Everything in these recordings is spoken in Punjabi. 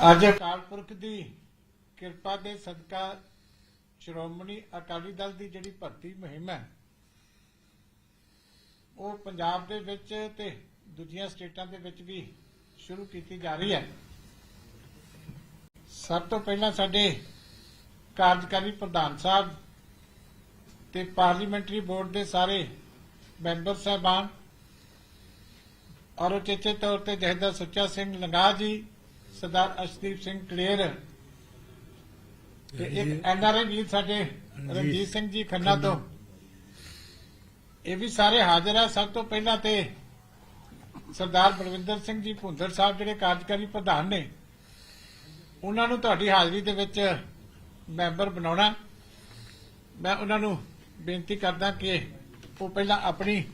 ਅੱਜ ਅਕਾਲ ਪੁਰਖ ਦੀ ਕਿਰਪਾ ਦੇ ਸਦਕਾ ਸ਼੍ਰੋਮਣੀ ਅਕਾਲੀ ਦਲ ਦੀ ਜਿਹੜੀ ਭਰਤੀ ਮੁਹਿੰਮ ਹੈ, ਉਹ ਪੰਜਾਬ ਦੇ ਵਿੱਚ ਤੇ ਦੂਜੀਆਂ ਸਟੇਟਾਂ ਦੇ ਵਿੱਚ ਵੀ ਸ਼ੁਰੂ ਕੀਤੀ ਜਾ ਰਹੀ ਹੈ। ਸਭ ਤੋਂ ਪਹਿਲਾਂ ਸਾਡੇ ਕਾਰਜਕਾਰੀ ਪ੍ਰਧਾਨ ਸਾਹਿਬ ਤੇ ਪਾਰਲੀਮੈਂਟਰੀ ਬੋਰਡ ਦੇ ਸਾਰੇ ਮੈਂਬਰ ਸਹਿਬਾਨ ਔਰ ਉਚੇਚੇ ਤੌਰ ਤੇ ਜਹਦਾ ਸੁੱਚਾ ਸਿੰਘ ਲੰਗਾ ਜੀ ਸਰਦਾਰ ਅਸ਼ਦੀਪ ਸਿੰਘ ਕਲੇਰ। ਤੇ ਇੱਕ ਐਨਆਰਆਈ ਵੀਰ ਸਾਡੇ ਰਣਜੀਤ ਸਿੰਘ ਜੀ ਖੰਨਾ ਤੋਂ। ਇਹ ਵੀ ਸਾਰੇ ਹਾਜ਼ਰ ਆ। ਸਭ ਤੋਂ ਪਹਿਲਾਂ ਤੇ ਸਰਦਾਰ ਬਲਵਿੰਦਰ ਸਿੰਘ ਜੀ ਭੁੰਦਰ ਸਾਹਿਬ ਜਿਹੜੇ ਕਾਰਜਕਾਰੀ ਪ੍ਰਧਾਨ ਨੇ ਉਹਨਾਂ ਨੂੰ ਤੁਹਾਡੀ ਹਾਜ਼ਰੀ ਦੇ ਵਿੱਚ ਮੈਂਬਰ ਬਣਾਉਣਾ। ਮੈਂ ਉਹਨਾਂ ਨੂੰ ਬੇਨਤੀ ਕਰਦਾ ਕਿ ਉਹ ਪਹਿਲਾਂ ਆਪਣੀ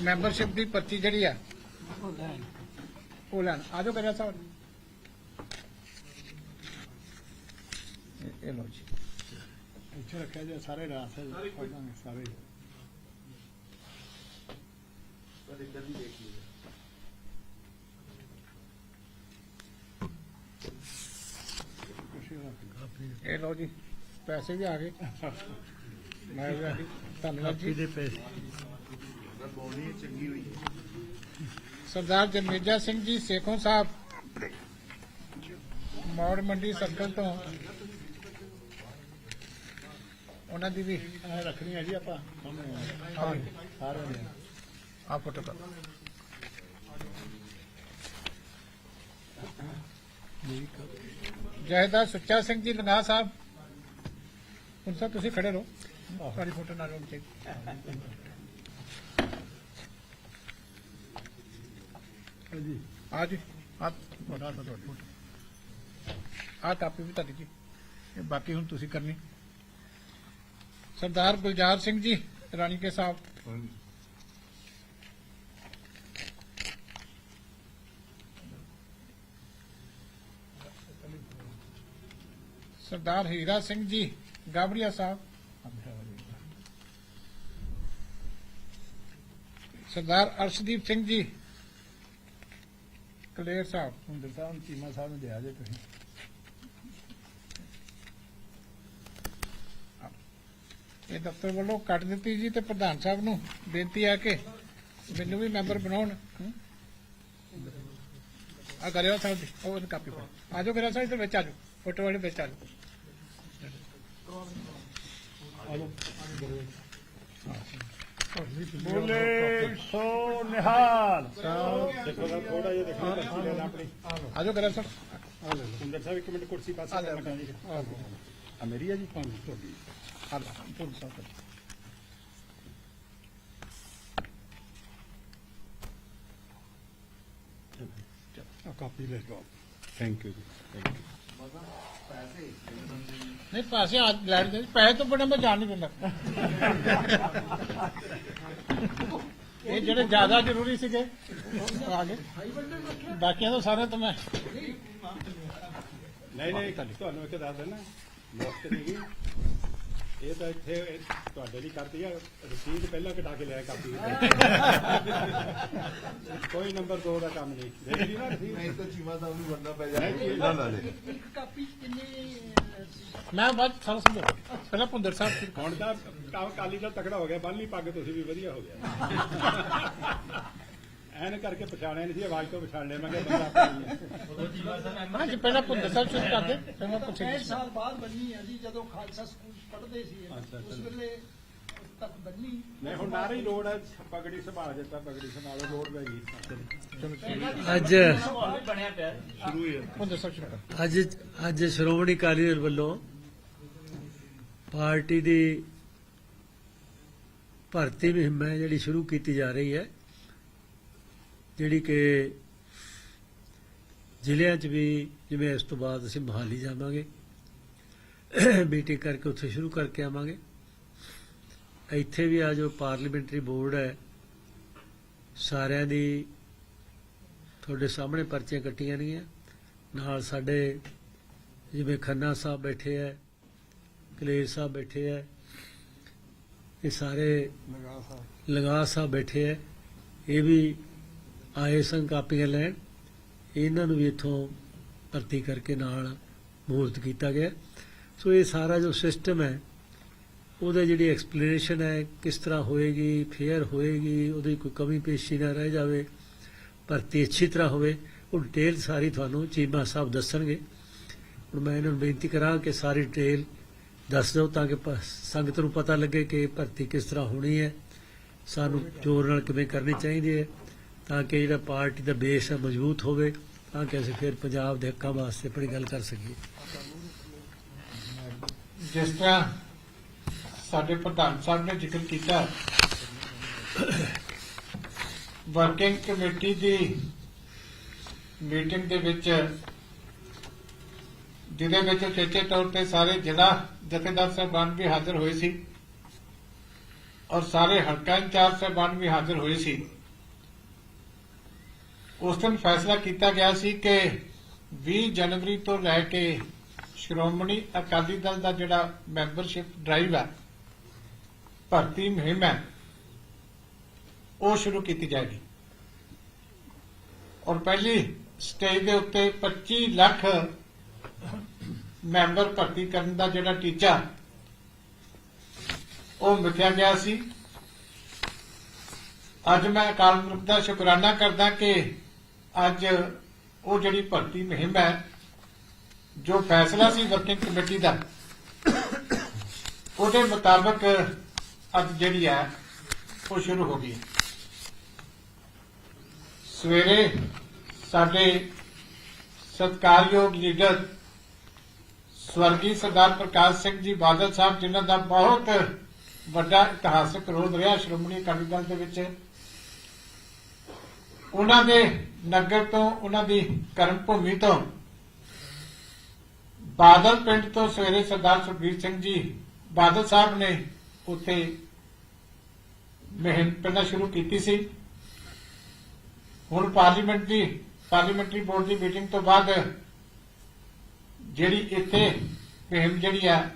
ਮੈਂਬਰਸ਼ਿਪ ਦੀ ਪਰਚੀ ਜਿਹੜੀ ਆ ਉਹ ਲੈਣ। ਆਜੋ ਕਰਿਆ ਸਾਹਿਬ। ਇਹ- ਇਹ ਲੋ ਜੀ ਇੱਥੇ ਰੱਖਿਆ ਜੇ ਸਾਰੇ ਰਾਸ ਹੈ ਸਾਰੇ ਇਹ ਲੋ ਜੀ ਪੈਸੇ ਵੀ ਆ ਗਏ ਮੈਂ ਵੀ ਆ ਗਈ ਧੰਨਵਾਦ ਜੀ ਦੇ ਪੈਸੇ ਸਰਦਾਰ ਜਨਮੇਜਾ ਸਿੰਘ ਜੀ ਸੇਖੋਂ ਸਾਹਿਬ ਮੌੜ ਮੰਡੀ ਸਰਕਲ ਤੋਂ ਉਹਨਾਂ ਦੀ ਵੀ ਇਹ ਰੱਖਣੀ ਹੈ ਜੀ ਆਪਾਂ। ਸਾਰੇ ਨੇ। ਆ ਫੋਟੋ ਕਰ। ਜੈਦਾ ਸੁੱਚਾ ਸਿੰਘ ਜੀ ਲੰਗਾ ਸਾਹਿਬ। ਹੁਣ ਸਾਹਿਬ ਤੁਸੀਂ ਖੜੇ ਰਹੋ। ਤੁਹਾਡੀ ਫੋਟੋ ਨਾਲ ਹੋਣੀ ਚਾਹੀਦੀ ਜੀ ਆ ਜੀ ਆ ਤੁਹਾਡੀ ਫੋਟੋ। ਆ ਕਾਪੀ ਵੀ ਤੁਹਾਡੀ ਜੀ। ਇਹ ਬਾਕੀ ਹੁਣ ਤੁਸੀਂ ਕਰਨੀ। ਸਰਦਾਰ ਗੁਲਜ਼ਾਰ ਸਿੰਘ ਜੀ ਰਾਣੀ ਕੇ ਸਾਹਿਬ। ਸਰਦਾਰ ਹੀਰਾ ਸਿੰਘ ਜੀ ਗਾਬੜੀਆ ਸਾਹਿਬ। ਸਰਦਾਰ ਅਰਸ਼ਦੀਪ ਸਿੰਘ ਜੀ, ਕਲੇਰ ਸਾਹਿਬ। ਹੁੰਦਰ ਚੀਮਾ ਸਾਹਿਬ ਨੂੰ ਦਿਆ ਜੇ ਤੁਸੀਂ। ਇਹ ਦਫ਼ਤਰ ਵੱਲੋਂ ਕੱਟ ਦਿੱਤੀ ਜੀ ਤੇ ਪ੍ਰਧਾਨ ਸਾਹਿਬ ਨੂੰ ਬੇਨਤੀ ਹੈ ਕਿ ਮੈਨੂੰ ਵੀ ਮੈਂਬਰ ਬਣਾਉਣ? ਆ ਕਰਿਓ ਸਾਹਿਬ ਜੀ ਉਹ ਇਹਨੂੰ ਕਾਪੀ ਪੜੋ ਆਜੋ ਕਰਿਓ ਸਾਹਿਬ ਇੱਧਰ ਵਿੱਚ ਆਜੋ ਫੋਟੋ ਵਾਲੇ ਵਿੱਚ ਆਜੋ ਬੋਲੇ ਸੋ ਨਿਹਾਲ। ਦੇਖੋ ਤਾਂ ਥੋੜਾ ਜਿਹਾ ਦੇਖੋ ਕੁਰਸੀ ਲੈਣਾ ਆਪਣੀ ਆਜੋ ਕਰਿਓ ਸਾਹਿਬ। ਸੁੰਦਰ ਸਾਹਿਬ ਇੱਕ ਮਿੰਟ ਕੁਰਸੀ ਪਾਸੇ ਆ ਲੈ। ਕਰਨਾ ਜੀ। ਆ ਆ ਮੇਰੀ ਆ ਜੀ? ਲਓ ਫੋਟੋ ਲੈ ਲਓ ਥੈਂਕ ਯੂ ਥੈਂਕ ਯੂ ਨਹੀਂ ਪੈਸੇ ਆ ਲੈਣ ਦੇ ਪੈਸੇ ਤੋਂ ਬੜਾ ਮੈਂ ਜਾਣ ਨਹੀਂ ਦਿੰਦਾ। ਇਹ ਜਿਹੜੇ ਜ਼ਿਆਦਾ ਜ਼ਰੂਰੀ ਸੀਗੇ ਉਹ ਆ ਗਏ। ਬਾਕੀਆਂ ਤੋਂ ਸਾਰੇ ਤਾਂ ਮੈਂ ਨਹੀਂ ਨਹੀਂ ਤੁਹਾਨੂੰ ਇੱਕ ਦੱਸ ਦੇਣਾ ਮੁਫਤ ਨਹੀਂ ਗਈ ਇਹ ਤਾਂ ਇੱਥੇ ਇਹ ਤੁਹਾਡੇ ਲਈ ਕਰਦੀ ਆ ਰਸੀਦ ਪਹਿਲਾਂ ਕਟਾ ਕੇ ਲਿਆ ਕਾਪੀ। ਕੋਈ ਨੰਬਰ 2 ਦਾ ਕੰਮ ਨਹੀਂ। ਦੇਖ ਲਈ ਨਾ ਰਸੀਦ ਨਹੀਂ ਤਾਂ ਚੀਮਾ ਸਾਹਿਬ ਨੂੰ ਵਰਨਾ ਪੈ ਜਾਣਾ ਇਹਨਾਂ ਦਾ ਲੈ ਮੈਂ ਬਾਅਦ ਸਾਰਾ ਸਮਝਾ ਪਹਿਲਾਂ ਭੁੰਦਰ ਸਾਹਿਬ ਫਿਰ ਹੁਣ ਤਾਂ ਕੰਮ ਕਾਲੀ ਦਾ ਤਕੜਾ ਹੋ ਗਿਆ ਬੰਨੀ ਪੱਗ ਤੁਸੀਂ ਵੀ ਵਧੀਆ ਹੋ ਗਿਆ ਐਨ ਕਰਕੇ ਪਛਾਣਿਆ ਨਹੀਂ ਸੀ ਆਵਾਜ਼ ਤੋਂ ਪਛਾਣ ਲਿਆ। ਮੈਂ ਕਿਹਾ ਬੰਦਾ ਆਪਣਾ ਹੀ ਹੈ। ਹਾਂਜੀ ਪਹਿਲਾਂ ਭੁੰਦਰ ਸਾਹਿਬ ਸ਼ੁਰੂ ਕਰਦੇ ਫਿਰ ਮੈਂ ਪੁੱਛਾਂਗਾ ਕਈ ਸਾਲ ਬਾਅਦ ਬਣੀ ਹੈ ਜੀ ਜਦੋਂ ਖਾਲਸਾ ਸਕੂਲ ਪੜ੍ਹਦੇ ਸੀ। ਅੱਛਾ, ਉਸ ਅੱਛਾ। ਵੇਲੇ ਤੱਕ ਬਣੀ ਨਹੀਂ ਹੁਣ ਨਾਰੇ ਹੀ ਲੋੜ ਹੈ ਪਗੜੀ ਸੰਭਾਲ ਦਿੱਤਾ ਪਗੜੀ ਸੰਭਾਲੋ ਲੋੜ ਪੈ ਗਈ। ਅੱਜ ਭੁੰਦਰ ਸਾਹਿਬ ਸ਼ੁਰੂ ਕਰ। ਅੱਜ ਅੱਜ ਸ਼੍ਰੋਮਣੀ ਅਕਾਲੀ ਦਲ ਵੱਲੋਂ ਪਾਰਟੀ ਦੀ ਭਰਤੀ ਮੁਹਿੰਮ ਹੈ ਜਿਹੜੀ ਸ਼ੁਰੂ ਕੀਤੀ ਜਾ ਰਹੀ ਹੈ। ਜਿਹੜੀ ਕਿ ਜ਼ਿਲ੍ਹਿਆਂ 'ਚ ਵੀ ਜਿਵੇਂ ਇਸ ਤੋਂ ਬਾਅਦ ਅਸੀਂ ਮਹਾਲੀ ਜਾਵਾਂਗੇ ਮੀਟਿੰਗ ਕਰਕੇ ਉੱਥੇ ਸ਼ੁਰੂ ਕਰਕੇ ਆਵਾਂਗੇ। ਇੱਥੇ ਵੀ ਆ ਜੋ ਪਾਰਲੀਮੈਂਟਰੀ ਬੋਰਡ ਹੈ ਸਾਰਿਆਂ ਦੀ ਤੁਹਾਡੇ ਸਾਹਮਣੇ ਪਰਚੀਆਂ ਕੱਟੀਆਂ ਗਈਆਂ। ਨਾਲ ਸਾਡੇ ਜਿਵੇਂ ਖੰਨਾ ਸਾਹਿਬ ਬੈਠੇ ਹੈ ਕਲੇਰ ਸਾਹਿਬ ਬੈਠੇ ਹੈ ਇਹ ਸਾਰੇ ਲਗਾ ਸਾਹਿਬ। ਲਗਾ ਸਾਹਿਬ ਬੈਠੇ ਹੈ। ਇਹ ਵੀ ਆਏ ਸਨ ਕਾਪੀਆਂ ਲੈਣ, ਇਹਨਾਂ ਨੂੰ ਵੀ ਇੱਥੋਂ ਭਰਤੀ ਕਰਕੇ ਨਾਲ ਮੂਰਤ ਕੀਤਾ ਗਿਆ। ਸੋ ਇਹ ਸਾਰਾ ਜੋ ਸਿਸਟਮ ਹੈ, ਉਹਦਾ ਜਿਹੜੀ ਐਕਸਪਲੇਨੇਸ਼ਨ ਹੈ, ਕਿਸ ਤਰ੍ਹਾਂ ਹੋਏਗੀ ਫੇਅਰ ਹੋਏਗੀ, ਉਹਦੀ ਕੋਈ ਕਮੀ ਪੇਸ਼ੀ ਨਾ ਰਹਿ ਜਾਵੇ, ਭਰਤੀ ਅੱਛੀ ਤਰ੍ਹਾਂ ਹੋਵੇ, ਉਹ ਡਿਟੇਲ ਸਾਰੀ ਤੁਹਾਨੂੰ ਚੀਮਾ ਸਾਹਿਬ ਦੱਸਣਗੇ। ਹੁਣ ਮੈਂ ਇਹਨਾਂ ਨੂੰ ਬੇਨਤੀ ਕਰਾਂ ਕਿ ਸਾਰੀ ਡਿਟੇਲ ਦੱਸ ਦਿਓ ਤਾਂ ਕਿ ਸੰਗਤ ਨੂੰ ਪਤਾ ਲੱਗੇ ਕਿ ਭਰਤੀ ਕਿਸ ਤਰ੍ਹਾਂ ਹੋਣੀ ਹੈ। ਸਾਨੂੰ ਜ਼ੋਰ ਨਾਲ ਕਿਵੇਂ ਕਰਨੀ ਚਾਹੀਦੀ ਹੈ। ਤਾਂ ਕਿ ਜਿਹੜਾ ਪਾਰਟੀ ਦਾ ਬੇਸ ਹੈ ਮਜ਼ਬੂਤ ਹੋਵੇ, ਤਾਂ ਕਿ ਅਸੀਂ ਫਿਰ ਪੰਜਾਬ ਦੇ ਹੱਕਾਂ ਵਾਸਤੇ ਆਪਣੀ ਗੱਲ ਕਰ ਸਕੀਏ। ਜਿਸ ਤਰ੍ਹਾਂ ਸਾਡੇ ਪ੍ਰਧਾਨ ਸਾਹਿਬ ਨੇ ਜ਼ਿਕਰ ਕੀਤਾ ਵਰਕਿੰਗ ਕਮੇਟੀ ਦੀ ਮੀਟਿੰਗ ਦੇ ਵਿੱਚ, ਜਿਹਦੇ ਵਿੱਚ ਚੇਚੇ ਤੌਰ ਤੇ ਸਾਰੇ ਜ਼ਿਲ੍ਹਾ ਜਥੇਦਾਰ ਸਾਹਿਬਾਨ ਵੀ ਹਾਜ਼ਰ ਹੋਏ ਸੀ, ਔਰ ਸਾਰੇ ਹਲਕਾ ਇੰਚਾਰਜ ਸਾਹਿਬਾਨ ਵੀ ਹਾਜ਼ਰ ਹੋਏ ਸੀ। ਉਸ ਦਿਨ ਫੈਸਲਾ ਕੀਤਾ ਗਿਆ ਸੀ ਕਿ 20 ਜਨਵਰੀ ਤੋਂ ਲੈ ਕੇ ਸ਼੍ਰੋਮਣੀ ਅਕਾਲੀ ਦਲ ਦਾ ਜਿਹੜਾ ਮੈਂਬਰਸ਼ਿਪ ਡਰਾਈਵ ਹੈ, ਭਰਤੀ ਮੁਹਿੰਮ ਹੈ, ਉਹ ਸ਼ੁਰੂ ਕੀਤੀ ਜਾਏਗੀ। ਔਰ ਪਹਿਲੀ ਸਟੇਜ ਦੇ ਉੱਤੇ 25 ਲੱਖ ਮੈਂਬਰ ਭਰਤੀ ਕਰਨ ਦਾ ਜਿਹੜਾ ਟੀਚਾ, ਉਹ ਮਿਥਿਆ ਗਿਆ ਸੀ। ਅੱਜ ਮੈਂ ਅਕਾਲ ਪੁਰਖ ਦਾ ਸ਼ੁਕਰਾਨਾ ਕਰਦਾ ਕਿ ਅੱਜ ਉਹ ਜਿਹੜੀ ਭਰਤੀ ਮੁਹਿੰਮ ਹੈ, ਜੋ ਫੈਸਲਾ ਸੀ ਵਰਕਿੰਗ ਕਮੇਟੀ ਦਾ, ਉਹਦੇ ਮੁਤਾਬਕ ਅੱਜ ਜਿਹੜੀ ਹੈ, ਉਹ ਸ਼ੁਰੂ ਹੋ ਗਈ ਸਵੇਰੇ ਸਾਡੇ ਸਤਕਾਰਯੋਗ ਲੀਡਰ ਸਵਰਗੀ ਸਰਦਾਰ ਪ੍ਰਕਾਸ਼ ਸਿੰਘ ਜੀ ਬਾਦਲ ਸਾਹਿਬ, ਜਿਨ੍ਹਾਂ ਦਾ ਬਹੁਤ ਵੱਡਾ ਇਤਿਹਾਸਕ ਰੋਲ ਰਿਹਾ ਸ਼੍ਰੋਮਣੀ ਅਕਾਲੀ ਦਲ ਦੇ ਵਿੱਚ, ਉਹਨਾਂ ਦੇ ਨਗਰ ਤੋਂ ਉਹਨਾਂ ਦੀ ਕਰਮ ਭੂਮੀ ਤੋਂ। ਬਾਦਲ ਪਿੰਡ ਤੋਂ ਸਵੇਰੇ ਸਰਦਾਰ ਸੁਖਬੀਰ ਸਿੰਘ ਜੀ ਬਾਦਲ ਸਾਹਿਬ ਨੇ ਉੱਥੇ ਮਹਿੰਮ ਪਹਿਲਾਂ ਸ਼ੁਰੂ ਕੀਤੀ ਸੀ। ਹੁਣ ਪਾਰਲੀਮੈਂਟ ਦੀ, ਪਾਰਲੀਮੈਂਟਰੀ ਬੋਰਡ ਦੀ ਮੀਟਿੰਗ ਤੋਂ ਬਾਅਦ ਜਿਹੜੀ ਇੱਥੇ ਮਹਿੰਮ ਜਿਹੜੀ ਆ,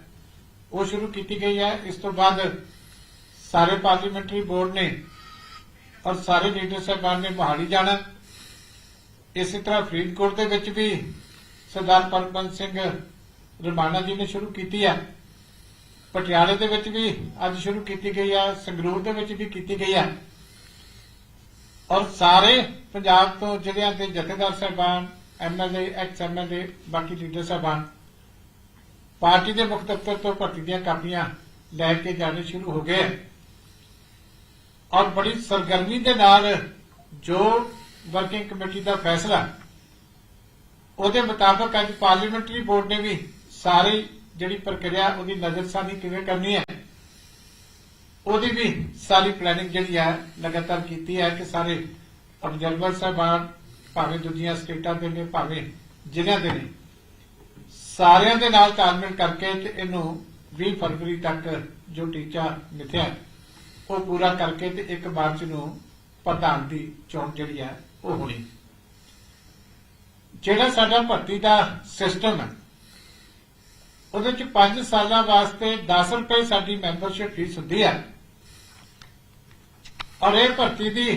ਉਹ ਸ਼ੁਰੂ ਕੀਤੀ ਗਈ ਹੈ ਇਸ ਤੋਂ ਬਾਅਦ ਸਾਰੇ ਪਾਰਲੀਮੈਂਟਰੀ ਬੋਰਡ ਨੇ ਔਰ ਸਾਰੇ ਲੀਡਰ ਸਾਹਿਬਾਨ ਨੇ ਮੋਹਾਲੀ ਜਾਣਾ। ਇਸੇ ਤਰ੍ਹਾਂ ਫਰੀਦਕੋਟ ਦੇ ਵਿੱਚ ਵੀ ਸਰਦਾਰ ਪਰਮਬੰਸ ਸਿੰਘ ਰਮਾਨਾ ਜੀ ਨੇ ਸ਼ੁਰੂ ਕੀਤੀ ਹੈ ਪਟਿਆਲੇ ਦੇ ਵਿੱਚ ਵੀ ਅੱਜ ਸ਼ੁਰੂ ਕੀਤੀ ਗਈ ਹੈ ਸੰਗਰੂਰ ਦੇ ਵਿੱਚ ਵੀ ਕੀਤੀ ਗਈ ਹੈ ਔਰ ਸਾਰੇ ਪੰਜਾਬ ਤੋਂ ਜਿਹੜਿਆਂ ਦੇ ਜਥੇਦਾਰ ਸਾਹਿਬਾਨ ਐਮਐਲਏ ਐਕਸ ਐਮਐਲਏ ਬਾਕੀ ਲੀਡਰ ਸਾਹਿਬਾਨ ਪਾਰਟੀ ਦੇ ਮੁੱਖ ਦਫ਼ਤਰ ਤੋਂ ਭਰਤੀ ਦੀਆਂ ਕਾਪੀਆਂ ਲੈ ਕੇ ਜਾਣੇ ਸ਼ੁਰੂ ਹੋ ਗਏ। ਔਰ ਬੜੀ ਸਰਗਰਮੀ ਦੇ ਨਾਲ ਜੋ ਵਰਕਿੰਗ ਕਮੇਟੀ ਦਾ ਫੈਸਲਾ। ਉਹਦੇ ਮੁਤਾਬਕ ਅੱਜ ਪਾਰਲੀਮੈਂਟਰੀ ਬੋਰਡ ਨੇ ਵੀ ਸਾਰੀ ਜਿਹੜੀ ਪ੍ਰਕਿਰਿਆ, ਉਹਦੀ ਨਜ਼ਰਸਾਨੀ ਕਿਵੇਂ ਕਰਨੀ ਹੈ, ਉਹਦੀ ਵੀ ਸਾਰੀ ਪਲੈਨਿੰਗ ਜਿਹੜੀ ਹੈ, ਲਗਾਤਾਰ ਕੀਤੀ ਹੈ ਕਿ ਸਾਰੇ ਅਬਜ਼ਰਵਰ ਸਾਹਿਬਾਨ, ਭਾਵੇਂ ਦੂਜੀਆਂ ਸਟੇਟਾਂ ਦੇ ਨੇ, ਭਾਵੇਂ ਜ਼ਿਲ੍ਹਿਆਂ ਦੇ ਨੇ, ਸਾਰਿਆਂ ਦੇ ਨਾਲ ਤਾਲਮੇਲ ਕਰਕੇ ਤੇ ਇਹਨੂੰ 20 ਫਰਵਰੀ ਤੱਕ ਜੋ ਟੀਚਾ ਮਿਥਿਆ, ਉਹ ਪੂਰਾ ਕਰਕੇ ਤੇ 1 ਮਾਰਚ ਨੂੰ ਪ੍ਰਧਾਨ ਦੀ ਚੋਣ ਜਿਹੜੀ ਹੈ ਉਹ ਹੋਣੀ ਜਿਹੜਾ ਸਾਡਾ ਭਰਤੀ ਦਾ ਸਿਸਟਮ ਹੈ, ਉਹਦੇ ਚ 5 ਸਾਲਾਂ ਵਾਸਤੇ 10 ਰੁਪਏ ਸਾਡੀ ਮੈਂਬਰਸ਼ਿਪ ਫੀਸ ਹੁੰਦੀ ਹੈ। ਔਰ ਇਹ ਭਰਤੀ ਦੀ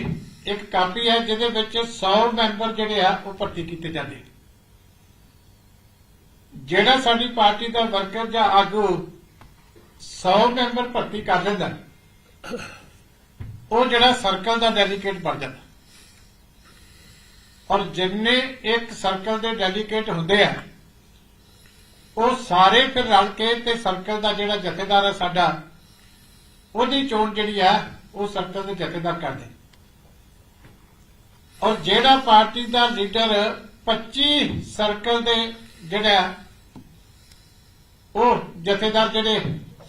ਇੱਕ ਕਾਪੀ ਹੈ, ਜਿਹਦੇ ਵਿੱਚ 100 ਮੈਂਬਰ ਜਿਹੜੇ ਆ, ਉਹ ਭਰਤੀ ਕੀਤੇ ਜਾਂਦੇ ਜਿਹੜਾ ਸਾਡੀ ਪਾਰਟੀ ਦਾ ਵਰਕਰ ਜਾਂ ਆਗੂ 100 ਮੈਂਬਰ ਭਰਤੀ ਕਰ ਲੈਂਦਾ ਉਹ ਜਿਹੜਾ ਸਰਕਲ ਦਾ ਡੈਲੀਗੇਟ ਬਣ ਜਾਂਦਾ। ਔਰ ਜਿੰਨੇ ਇੱਕ ਸਰਕਲ ਦੇ ਡੈਲੀਗੇਟ ਹੁੰਦੇ ਆ, ਉਹ ਸਾਰੇ ਫਿਰ ਰਲ ਕੇ ਤੇ ਸਰਕਲ ਦਾ ਜਿਹੜਾ ਜਥੇਦਾਰ ਹੈ ਸਾਡਾ, ਉਹਦੀ ਚੋਣ ਜਿਹੜੀ ਆ, ਉਹ ਸਰਕਲ ਦੇ ਜਥੇਦਾਰ ਕਰਦੇ। ਔਰ ਜਿਹੜਾ ਪਾਰਟੀ ਦਾ ਲੀਡਰ 25 ਸਰਕਲ ਦੇ ਜਿਹੜਾ ਉਹ ਜਥੇਦਾਰ ਜਿਹੜੇ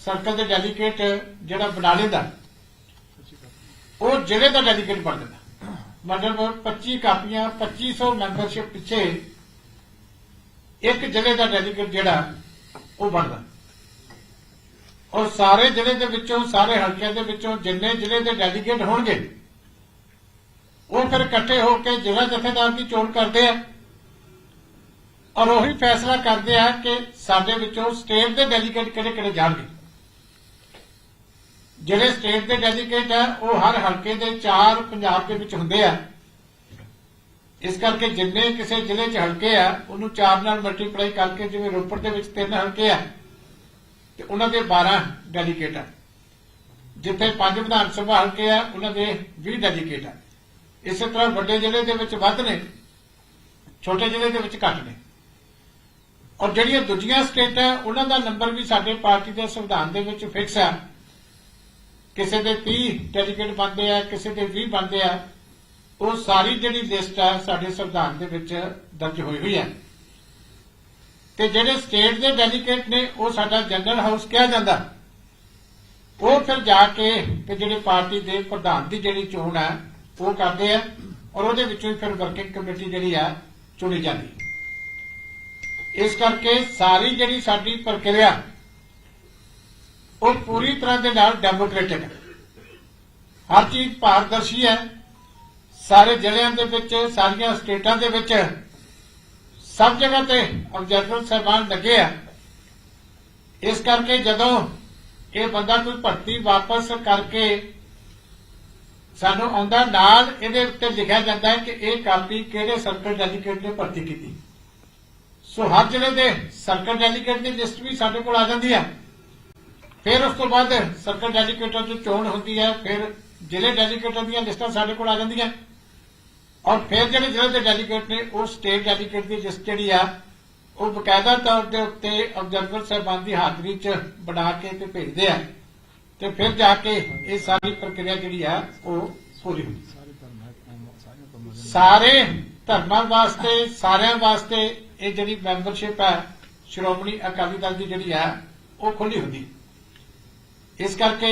ਸਰਕਲ ਦੇ ਡੈਲੀਗੇਟ ਜਿਹੜਾ ਬਣਾ ਲੈਂਦਾ ਉਹ ਜ਼ਿਲ੍ਹੇ ਦਾ ਡੈਲੀਗੇਟ ਬਣ ਜਾਂਦਾ। ਮਤਲਬ 25 ਕਾਪੀਆਂ 2500 ਮੈਂਬਰਸ਼ਿਪ ਪਿੱਛੇ ਇੱਕ ਜ਼ਿਲ੍ਹੇ ਦਾ ਡੈਲੀਗੇਟ ਜਿਹੜਾ, ਉਹ ਬਣਦਾ। ਔਰ ਸਾਰੇ ਜ਼ਿਲ੍ਹੇ ਦੇ ਵਿੱਚੋਂ, ਸਾਰੇ ਹਲਕਿਆਂ ਦੇ ਵਿੱਚੋਂ ਜਿੰਨੇ ਜ਼ਿਲ੍ਹੇ ਦੇ ਡੈਲੀਗੇਟ ਹੋਣਗੇ, ਉਹ ਫਿਰ ਇਕੱਠੇ ਹੋ ਕੇ ਜ਼ਿਲ੍ਹਾ ਜਥੇਦਾਰ ਦੀ ਚੋਣ ਕਰਦੇ ਆ। ਔਰ ਉਹੀ ਫੈਸਲਾ ਕਰਦੇ ਆ ਕਿ ਸਾਡੇ ਵਿੱਚੋਂ ਸਟੇਟ ਦੇ ਡੈਲੀਗੇਟ ਕਿਹੜੇ ਕਿਹੜੇ ਜਾਣਗੇ। ਜਿਹੜੇ ਸਟੇਟ ਦੇ ਡੈਲੀਗੇਟ ਹੈ ਉਹ ਹਰ ਹਲਕੇ ਦੇ ਚਾਰ ਪੰਜਾਬ ਦੇ ਵਿੱਚ ਹੁੰਦੇ ਆ। ਇਸ ਕਰਕੇ ਜਿੰਨੇ ਕਿਸੇ ਜ਼ਿਲ੍ਹੇ 'ਚ ਹਲਕੇ ਆ, ਉਹਨੂੰ ਚਾਰ ਨਾਲ ਮਲਟੀਪਲਾਈ ਕਰਕੇ ਜਿਵੇਂ ਰੋਪੜ ਦੇ ਵਿੱਚ ਤਿੰਨ ਹਲਕੇ ਆ, ਤੇ ਉਹਨਾਂ ਦੇ 12 ਡੈਲੀਗੇਟ ਆ। ਜਿੱਥੇ ਪੰਜ ਵਿਧਾਨ ਸਭਾ ਹਲਕੇ ਆ, ਉਹਨਾਂ ਦੇ 20 ਡੈਲੀਗੇਟ ਆ। ਇਸੇ ਤਰ੍ਹਾਂ ਵੱਡੇ ਜ਼ਿਲ੍ਹੇ ਦੇ ਵਿੱਚ ਵੱਧ ਨੇ, ਛੋਟੇ ਜ਼ਿਲ੍ਹੇ ਦੇ ਵਿੱਚ ਘੱਟ ਨੇ। ਔਰ ਜਿਹੜੀਆਂ ਦੂਜੀਆਂ ਸਟੇਟਾਂ ਉਹਨਾਂ ਦਾ ਨੰਬਰ ਵੀ ਸਾਡੇ ਪਾਰਟੀ ਦੇ ਸੰਵਿਧਾਨ ਦੇ ਵਿੱਚ ਫਿਕਸ ਆ। ਕਿਸੇ ਦੇ 30 ਡੈਲੀਗੇਟ ਬਣਦੇ ਆ, ਕਿਸੇ ਦੇ 20 ਬਣਦੇ ਆ, ਉਹ ਸਾਰੀ ਜਿਹੜੀ ਲਿਸਟ ਆ ਸਾਡੇ ਸੰਵਿਧਾਨ ਦੇ ਵਿੱਚ ਦਰਜ ਹੋਈ ਹੋਈ ਹੈ ਤੇ ਜਿਹੜੇ ਸਟੇਟ ਦੇ ਡੈਲੀਗੇਟ ਨੇ, ਉਹ ਸਾਡਾ ਜਨਰਲ ਹਾਊਸ ਕਿਹਾ ਜਾਂਦਾ। ਉਹ ਫਿਰ ਜਾ ਕੇ ਤੇ ਜਿਹੜੇ ਪਾਰਟੀ ਦੇ ਪ੍ਰਧਾਨ ਦੀ ਜਿਹੜੀ ਚੋਣ ਆ, ਉਹ ਕਰਦੇ ਆ ਔਰ ਉਹਦੇ ਵਿੱਚੋਂ ਫਿਰ ਵਰਕਿੰਗ ਕਮੇਟੀ ਜਿਹੜੀ ਆ ਚੁਣੀ ਜਾਂਦੀ। ਇਸ ਕਰਕੇ ਸਾਰੀ ਜਿਹੜੀ ਸਾਡੀ ਪ੍ਰਕਿਰਿਆ ਉਹ ਪੂਰੀ ਤਰ੍ਹਾਂ ਦੇ ਨਾਲ ਡੈਮੋਕ੍ਰੈਟਿਕ ਹੈ। ਹਰ ਚੀਜ਼ ਪਾਰਦਰਸ਼ੀ ਹੈ। ਸਾਰੇ ਜ਼ਿਲ੍ਹਿਆਂ ਦੇ ਵਿੱਚ, ਸਾਰੀਆਂ ਸਟੇਟਾਂ ਦੇ ਵਿੱਚ ਸਭ ਜਗ੍ਹਾ ਤੇ ਆਬਜੈਕਟਿਵ ਸਹਿਬਾਨ ਲੱਗੇ ਆ। ਇਸ ਕਰਕੇ ਜਦੋਂ ਇਹ ਬੰਦਾ ਕੋਈ ਭਰਤੀ ਵਾਪਸ ਕਰਕੇ ਸਾਨੂੰ ਆਉਂਦਾ, ਨਾਲ ਇਹਦੇ ਉੱਤੇ ਲਿਖਿਆ ਜਾਂਦਾ ਹੈ ਕਿ ਇਹ ਕਾਪੀ ਕਿਹੜੇ ਸਰਕਲ ਡੈਲੀਗੇਟ ਨੇ ਭਰਤੀ ਕੀਤੀ। ਸੋ ਹਰ ਜ਼ਿਲ੍ਹੇ ਦੇ ਸਰਕਲ ਡੈਲੀਗੇਟ ਦੀ ਲਿਸਟ ਵੀ ਸਾਡੇ ਕੋਲ ਆ ਜਾਂਦੀ ਹੈ। ਫਿਰ ਉਸ ਤੋਂ ਬਾਅਦ ਸਰਕਲ ਡੈਲੀਗੇਟਾਂ ਦੀ ਚੋਣ ਹੁੰਦੀ ਹੈ, ਫਿਰ ਜ਼ਿਲ੍ਹੇ ਡੈਲੀਗੇਟਾਂ ਦੀਆਂ ਲਿਸਟਾਂ ਸਾਡੇ ਕੋਲ ਆ ਜਾਂਦੀਆਂ। ਔਰ ਫਿਰ ਜਿਹੜੇ ਜ਼ਿਲ੍ਹੇ ਦੇ ਡੈਲੀਗੇਟ ਨੇ, ਉਹ ਸਟੇਟ ਡੈਲੀਗੇਟ ਦੀ ਲਿਸਟ ਜਿਹੜੀ ਆ, ਉਹ ਬਕਾਇਦਾ ਤੌਰ ਦੇ ਉੱਤੇ ਆਬਜ਼ਰਵਰ ਸਾਹਿਬਾਨ ਦੀ ਹਾਜ਼ਰੀ 'ਚ ਬਣਾ ਕੇ ਤੇ ਭੇਜਦੇ ਆ। ਤੇ ਫਿਰ ਜਾ ਕੇ ਇਹ ਸਾਰੀ ਪ੍ਰਕਿਰਿਆ ਜਿਹੜੀ ਆ, ਉਹ ਪੂਰੀ ਹੁੰਦੀ। ਸਾਰੇ ਧਰਮਾਂ ਵਾਸਤੇ, ਸਾਰਿਆਂ ਵਾਸਤੇ ਇਹ ਜਿਹੜੀ ਮੈਂਬਰਸ਼ਿਪ ਹੈ ਸ਼੍ਰੋਮਣੀ ਅਕਾਲੀ ਦਲ ਦੀ ਜਿਹੜੀ ਆ, ਉਹ ਖੁੱਲੀ ਹੁੰਦੀ। ਇਸ ਕਰਕੇ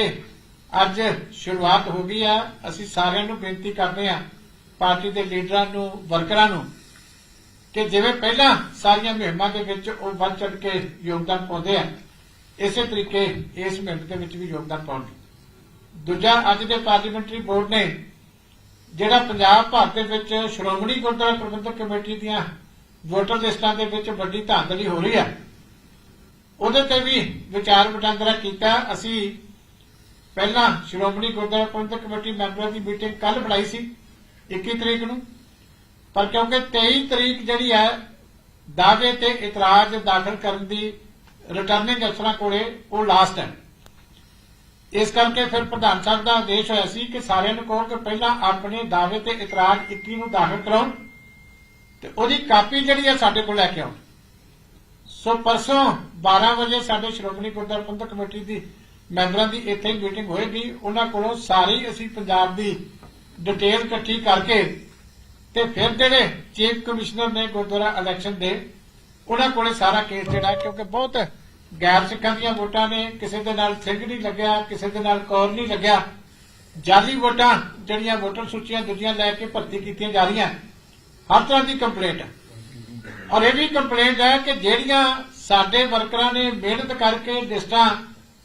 ਅੱਜ ਸ਼ੁਰੂਆਤ ਹੋ ਗਈ ਆ। ਅਸੀਂ ਸਾਰਿਆਂ ਨੂੰ ਬੇਨਤੀ ਕਰਦੇ ਆ ਪਾਰਟੀ ਦੇ ਲੀਡਰਾਂ ਨੂੰ, ਵਰਕਰਾਂ ਨੂੰ, ਕਿ ਜਿਵੇਂ ਪਹਿਲਾਂ ਸਾਰੀਆਂ ਮੁਹਿੰਮਾਂ ਦੇ ਵਿੱਚ ਉਹ ਵੱਧ ਚੜ ਕੇ ਯੋਗਦਾਨ ਪਾਉਂਦੇ ਆ, ਇਸੇ ਤਰੀਕੇ ਇਸ ਮੁਹਿੰਮ ਦੇ ਵਿੱਚ ਵੀ ਯੋਗਦਾਨ ਪਾਉਣਗੇ। ਦੂਜਾ, ਅੱਜ ਦੇ ਪਾਰਲੀਮੈਂਟਰੀ ਬੋਰਡ ਨੇ ਜਿਹੜਾ ਪੰਜਾਬ ਭਰ ਦੇ ਵਿੱਚ ਸ਼੍ਰੋਮਣੀ ਗੁਰਦੁਆਰਾ ਪ੍ਰਬੰਧਕ ਕਮੇਟੀ ਦੀਆਂ ਵੋਟਰ ਲਿਸਟਾਂ ਦੇ ਵਿੱਚ ਵੱਡੀ ਧਾਂਦਲੀ ਹੋ ਰਹੀ ਹੈ ਉਹਦੇ ਤੇ ਵੀ ਵਿਚਾਰ ਵਟਾਂਦਰਾ ਕੀਤਾ। ਅਸੀਂ ਪਹਿਲਾਂ ਸ਼੍ਰੋਮਣੀ ਗੁਰਦੁਆਰਾ ਪ੍ਰਬੰਧਕ ਕਮੇਟੀ ਮੈਂਬਰਾਂ ਦੀ ਮੀਟਿੰਗ ਕੱਲ ਬੁਲਾਈ ਸੀ 21 ਤਰੀਕ ਨੂੰ। ਪਰ ਕਿਉਂਕਿ 23 ਤਰੀਕ ਜਿਹੜੀ ਹੈ, ਦਾਅਵੇ ਤੇ ਇਤਰਾਜ਼ ਦਾਖਲ ਕਰਨ ਦੀ ਰਿਟਰਨਿੰਗ ਅਫਸਰਾਂ ਕੋਲੇ ਉਹ ਲਾਸਟ ਹੈ। ਇਸ ਕਰਕੇ ਫਿਰ ਪ੍ਰਧਾਨ ਸਾਹਿਬ ਦਾ ਆਦੇਸ਼ ਹੋਇਆ ਸੀ ਕਿ ਸਾਰਿਆਂ ਨੂੰ ਕਹੋ ਕਿ ਪਹਿਲਾਂ ਆਪਣੇ ਦਾਅਵੇ ਤੇ ਇਤਰਾਜ਼ 21 ਨੂੰ ਦਾਖਲ ਕਰਾਓ ਤੇ ਉਹਦੀ ਕਾਪੀ ਜਿਹੜੀ ਹੈ ਸਾਡੇ ਕੋਲ ਲੈ ਕੇ ਆਓ। ਸੋ ਪਰਸੋਂ 12 ਵਜੇ ਸਾਡੇ ਸ਼੍ਰੋਮਣੀ ਗੁਰਦੁਆਰਾ ਪ੍ਰਬੰਧਕ ਕਮੇਟੀ ਦੀ ਮੈਂਬਰਾਂ ਦੀ ਇੱਥੇ ਹੀ ਮੀਟਿੰਗ ਹੋਏਗੀ। ਉਹਨਾਂ ਕੋਲੋਂ ਸਾਰੀ ਅਸੀਂ ਪੰਜਾਬ ਦੀ ਡਿਟੇਲ ਇਕੱਠੀ ਕਰਕੇ ਤੇ ਫਿਰ ਜਿਹੜੇ ਚੀਫ ਕਮਿਸ਼ਨਰ ਨੇ ਗੁਰਦੁਆਰਾ ਇਲੈਕਸ਼ਨ ਦੇ, ਉਹਨਾਂ ਕੋਲੇ ਸਾਰਾ ਕੇਸ ਜਿਹੜਾ ਹੈ, ਕਿਉਂਕਿ ਬਹੁਤ ਗੈਰ ਸਿੱਖਾਂ ਦੀਆਂ ਵੋਟਾਂ ਨੇ, ਕਿਸੇ ਦੇ ਨਾਲ ਸਿੰਘ ਨਹੀਂ ਲੱਗਿਆ, ਕਿਸੇ ਦੇ ਨਾਲ ਕੌਰ ਨਹੀਂ ਲੱਗਿਆ। ਜਾਲੀ ਵੋਟਾਂ ਜਿਹੜੀਆਂ ਵੋਟਰ ਸੂਚੀਆਂ ਦੂਜੀਆਂ ਲੈ ਕੇ ਭਰਤੀ ਕੀਤੀਆਂ ਜਾ ਰਹੀਆਂ, ਹਰ ਤਰ੍ਹਾਂ ਦੀ ਕੰਪਲੇਂਟ ਔਰ ਇਹ ਵੀ ਕੰਪਲੇਂਟ ਹੈ ਕਿ ਜਿਹੜੀਆਂ ਸਾਡੇ ਵਰਕਰਾਂ ਨੇ ਮਿਹਨਤ ਕਰਕੇ ਲਿਸਟਾਂ